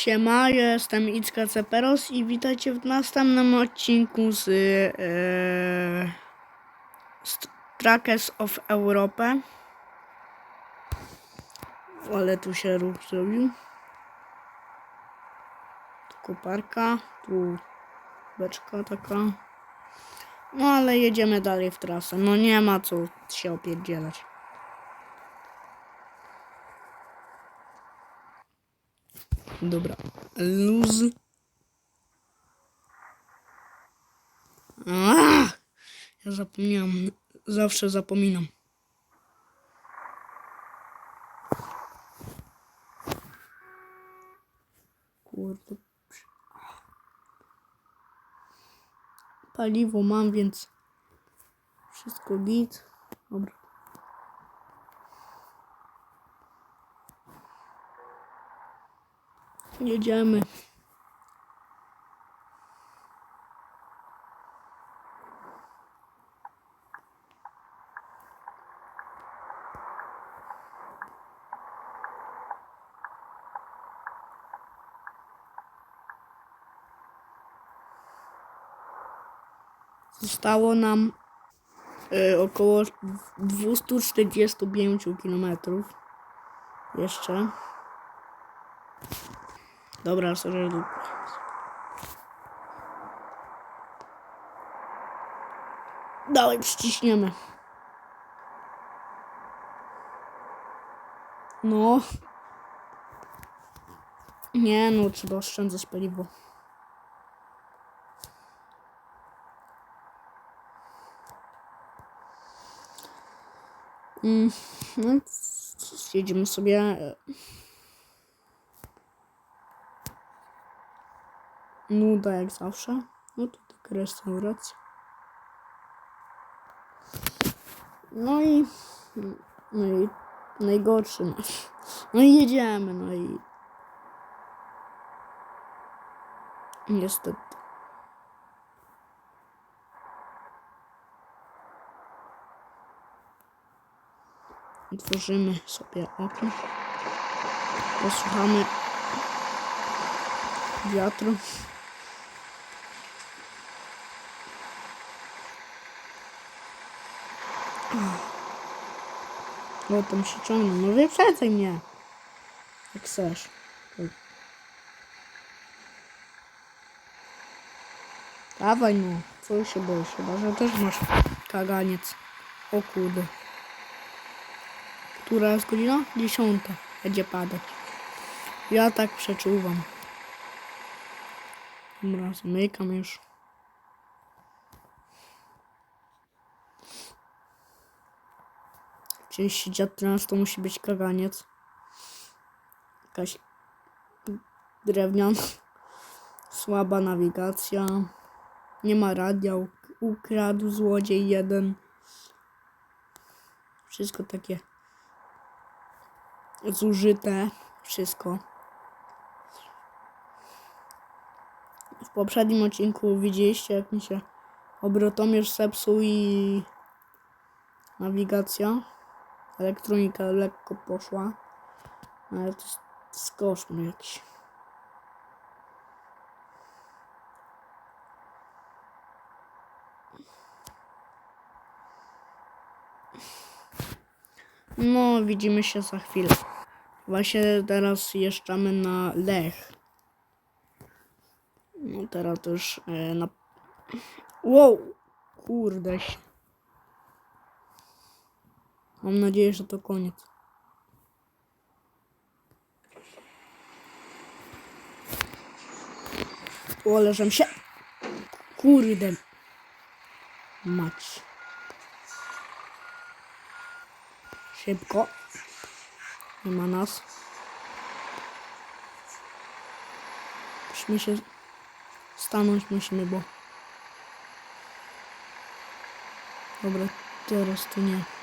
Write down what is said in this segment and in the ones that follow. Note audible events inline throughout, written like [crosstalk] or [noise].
Siema, ja jestem Icka Ceperos i witajcie w następnym odcinku z, e, z Trackers of Europe. Ale tu się ruch zrobił. Koparka, tu beczka taka. No ale jedziemy dalej w trasę. No nie ma co się opierdzielać. Dobra. Luz. Ach! Ja zapomniałam. Zawsze zapominam. Kurde. Paliwo mam, więc wszystko git. Dobra. Jedziemy. Zostało nam y, około 245 km. Jeszcze. Dobra, sorry. Dawaj, przyciśniemy. No. Nie, no, trzeba oszczędzać paliwo. Mm, no, jedziemy sobie. Nuda jak zawsze. No to taka restauracja. No i. No i najgorszy. No, no i jedziemy, no i. Niestety. Otworzymy sobie okno. Posłuchamy wiatru. O, tam się ciągną. No wyprzedzaj mnie. Jak chcesz. Dawaj no. Co się boisz? Chyba, że też masz kaganiec. O kurde. Która jest godzina? Dziesiąta. Będzie padać. Ja tak przeczuwam. Dobra, zamykam już. Części dziad trans to musi być kaganiec. Jakaś drewniana. Słaba nawigacja. Nie ma radia. uk- Ukradł złodziej jeden. Wszystko takie zużyte. Wszystko. W poprzednim odcinku widzieliście, jak mi się obrotomierz zepsuł i nawigacja. Elektronika lekko poszła. Ale to jest, jest koszmar jakiś. No, widzimy się za chwilę. Właśnie teraz jeżdżamy na Lech. No teraz już e, na... Wow! Kurde się. Mam nadzieję, że to koniec. O, leżę się. Kurde. Mać. Szybko. Nie ma nas. Musimy się stanąć musimy, bo... Dobra, teraz to nie.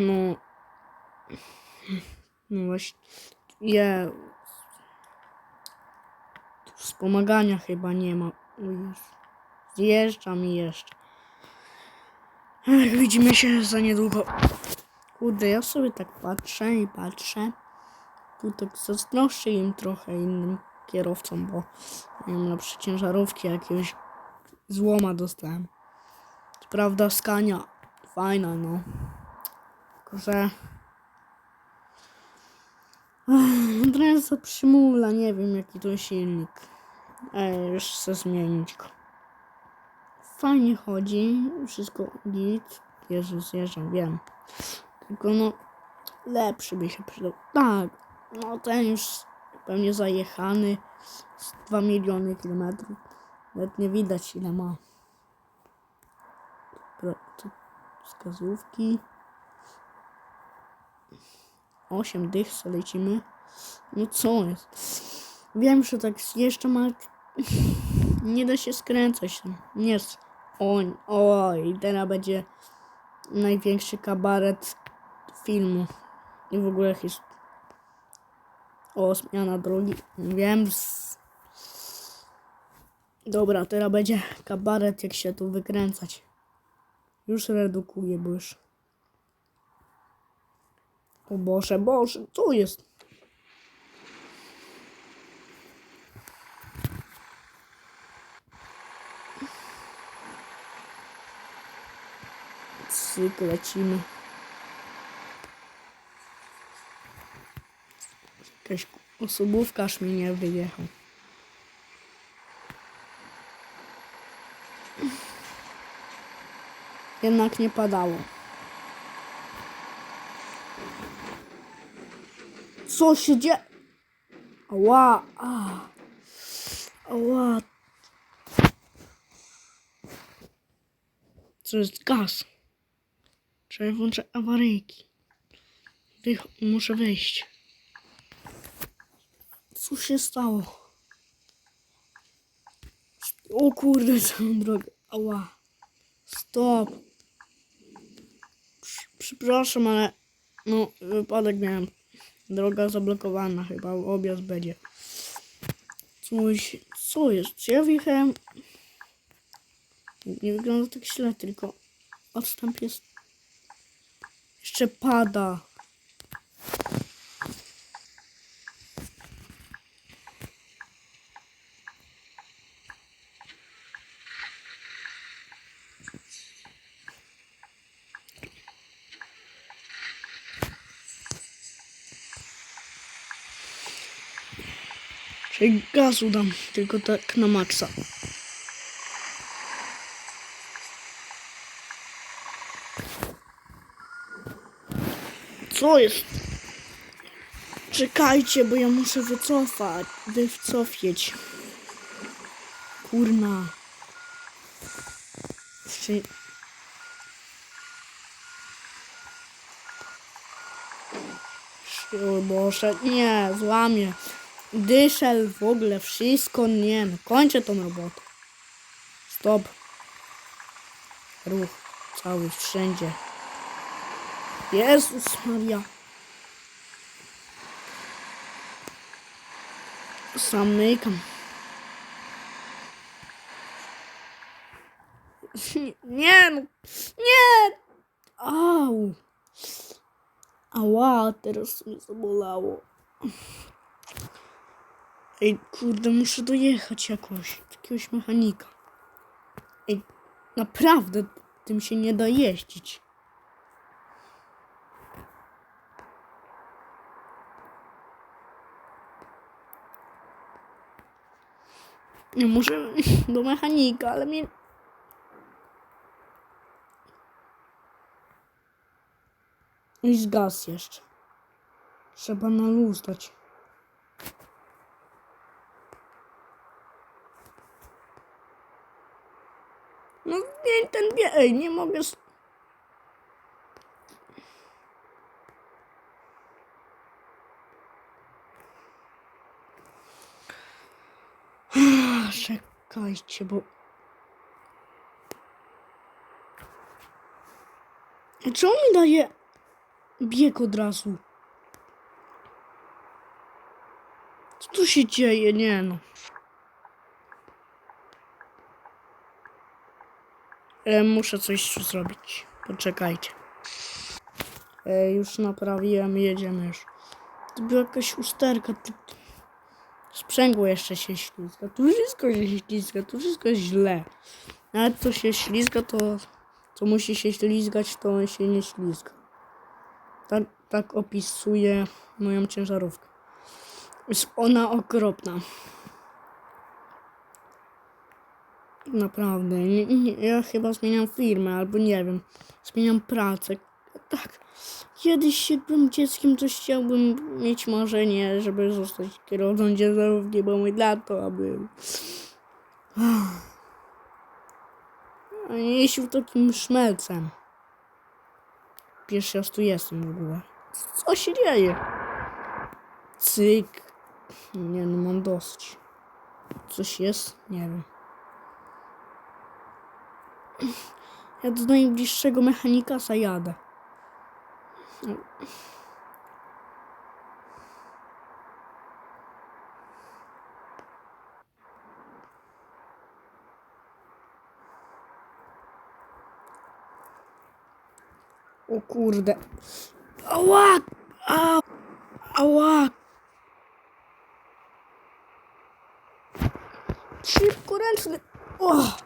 No. No właśnie. Je. Wspomagania chyba nie ma. Zjeżdżam i jeszcze. Widzimy się za niedługo. Kurde, ja sobie tak patrzę i patrzę. Tu tak zazdroszczę im trochę innym kierowcom, bo nie wiem, na przykład ciężarówki jakiegoś złoma dostałem. Prawda skania fajna, no. Że za przymula, nie wiem jaki to silnik. Ej, już chcę zmienić go. Fajnie chodzi, wszystko git. Jezu, zjeżdżam, wiem. Tylko no, lepszy by się przydał. Tak, no ten już pewnie zajechany z 2 miliony kilometrów. Nawet nie widać ile ma. Tu wskazówki. 8 dych lecimy. No co jest? Wiem, że tak jeszcze ma. [laughs] Nie da się skręcać. Nie. Oj, oj, teraz będzie największy kabaret filmu. I w ogóle jest. O, zmiana drogi. Wiem. Dobra, teraz będzie kabaret, jak się tu wykręcać. Już redukuję, bo już. O Boże, Boże, co jest? Cyk, lecimy. Jakaś osobówka aż mi nie wyjechał. Jednak nie padało. Co się dzieje? Ała, a. Ała. Co jest gaz? Trzeba włączyć awaryjki. Wych muszę wyjść. Co się stało? O kurde, całą drogę. Ała. Stop. Prz- Przepraszam, ale no wypadek miałem. Droga zablokowana chyba, objazd będzie. Coś, co jest? Ja wjechałem? Nie wygląda tak źle, tylko odstęp jest... Jeszcze pada. Gazu dam, tylko tak na maksa. Co jest? Czekajcie, bo ja muszę wycofać. Wycofieć. Kurna. Jeszcze... Boże, nie, złamie. Dyszel w ogóle, wszystko, nie no, kończę tą robotę. Stop. Ruch cały, wszędzie. Jezus Maria. Zamykam. [laughs] Nie, no, nie! Au! Ała, teraz mi zabolało. Ej, kurde, muszę dojechać jakoś. Jakiegoś mechanika. Ej, naprawdę tym się nie da jeździć. Nie muszę [laughs] do mechanika, ale mnie... I gaz jeszcze. Trzeba na luz dać. No nie, ten bie... Ej, nie mogę... Czekajcie, bo... Czemu mi daje Bieg od razu. Co tu się dzieje? Nie no. E, muszę coś zrobić. Poczekajcie. E, już naprawiłem, jedziemy już. To była jakaś usterka. Sprzęgło jeszcze się ślizga. Tu wszystko się ślizga, tu wszystko jest źle. Nawet to się ślizga, to co musi się ślizgać, to się nie ślizga. Tak, tak opisuje moją ciężarówkę. Jest ona okropna. Naprawdę. Nie, nie, ja chyba zmieniam firmę, albo nie wiem. Zmieniam pracę. Tak. Kiedyś jak byłem dzieckiem, to chciałbym mieć marzenie, żeby zostać kierowcą ciężarówki, bo mój tato był. A nie jeździł takim szmelcem. Pierwszy raz tu jestem w ogóle. Co się dzieje? Cyk. Nie no, mam dosyć. Coś jest? Nie wiem. Ja do najbliższego mechanika zajadę. O kurde. Ała! A, ała! Szybko ręczny. O!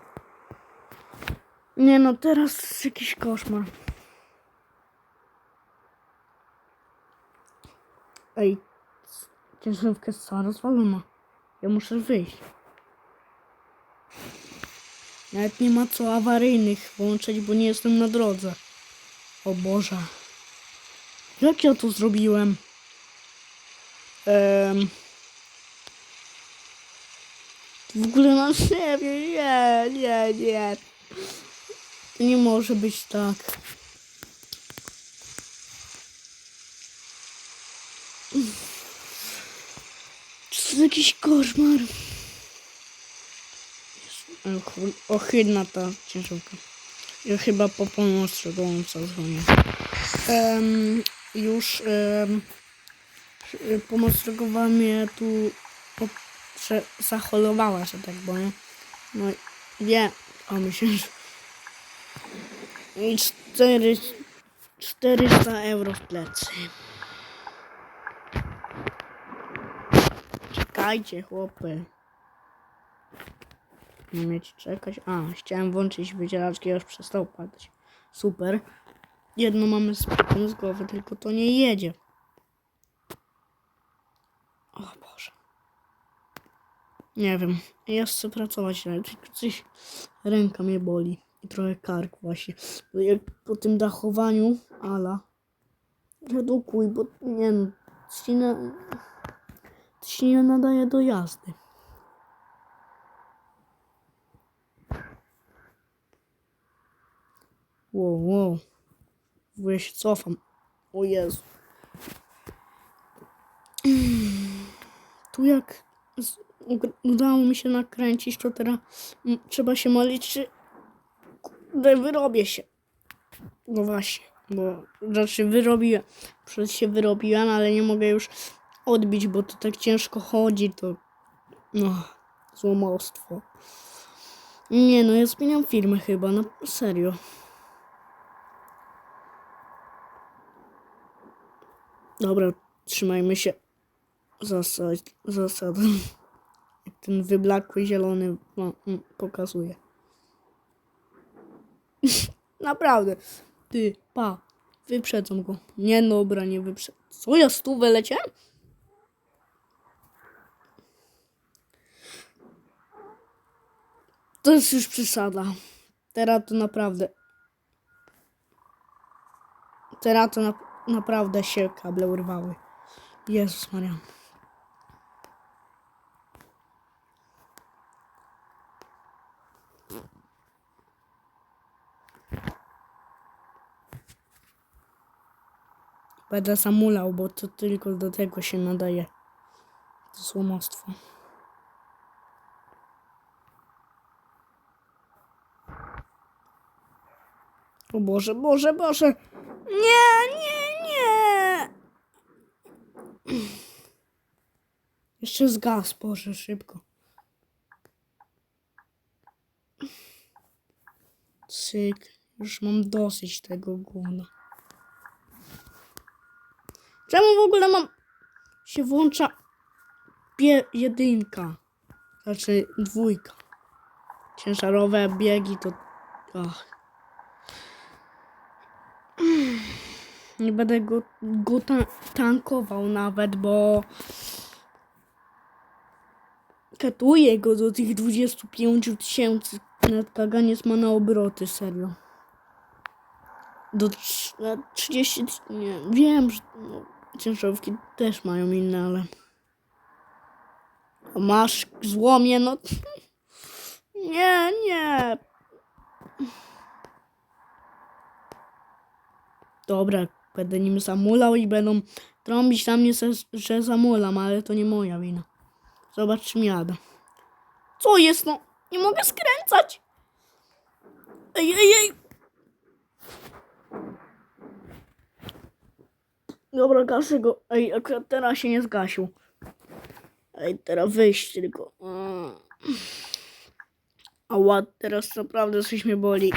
Nie no, teraz jest jakiś koszmar. Ej, ciężarówka jest cała rozwalona. Ja muszę wyjść. Nawet nie ma co awaryjnych włączyć, bo nie jestem na drodze. O Boże. Jak ja to zrobiłem? Ehm. W ogóle [laughs] na siebie, nie, nie, nie. Nie może być tak. Czy to jakiś koszmar? Ohydna ta ciężarówka. Ja chyba po pomoc szczegółową zadzwonię. Um, już um, pomoc szczegółowa mnie tu zaholowała, że tak powiem. No nie, o myślę, że i 4, 400 euro w plecy. Czekajcie, chłopy. Nie mieć czekać. A, chciałem włączyć wycieraczki, już przestał padać. Super. Jedno mamy z, z głowy, tylko to nie jedzie. O Boże. Nie wiem. Ja chcę pracować, ale coś ręka mnie boli. I trochę kark właśnie. Bo jak po tym dachowaniu, ala. Redukuj, bo nie no. Się nie nadaje do jazdy. Wow, wow. W ogóle się cofam. O Jezu. Tu jak udało mi się nakręcić, to teraz trzeba się modlić, czy kurde, wyrobię się. No właśnie, bo znaczy wyrobiłem. Przecież się wyrobiłem, ale nie mogę już odbić, bo to tak ciężko chodzi, to no, złomostwo. Nie no, ja zmieniam firmę chyba, no serio. Dobra, trzymajmy się zasad, zasad. [laughs] Ten wyblakły zielony no, mm, pokazuje. [laughs] Naprawdę. Ty, pa. Wyprzedzą go. Nie, no, dobra, nie wyprzedzą. Co, ja stówę leciałem? To jest już przesada. Teraz to naprawdę... Teraz to na, naprawdę się kable urwały. Jezus Maria. Będę zamulał, bo to tylko do tego się nadaje. To słomostwo. O Boże, Boże, Boże. Nie, nie, nie. Jeszcze zgas, Boże, szybko. Cyk. Już mam dosyć tego gówna. Czemu w ogóle mam... się włącza... Bie... jedynka. Znaczy dwójka. Ciężarowe biegi to... Ach. [sighs] Nie będę go, go ta tankował nawet, bo katuję go do tych 25 tysięcy. Nawet kaganiec ma na obroty, serio. Do trz- na 30, ty- nie, wiem, że no, ciężarówki też mają inne, ale... Masz złomie, no... [laughs] Nie, nie. Dobra, będę nim zamulał i będą trąbić na mnie, że zamulam, ale to nie moja wina. Zobacz, czym jadę. Co jest, no? Nie mogę skręcać! Ej, ej, ej! Dobra, gaszę go. Ej, akurat teraz się nie zgasił. Ej, teraz wyjść tylko. Mm. Ała, teraz naprawdę coś mnie boli.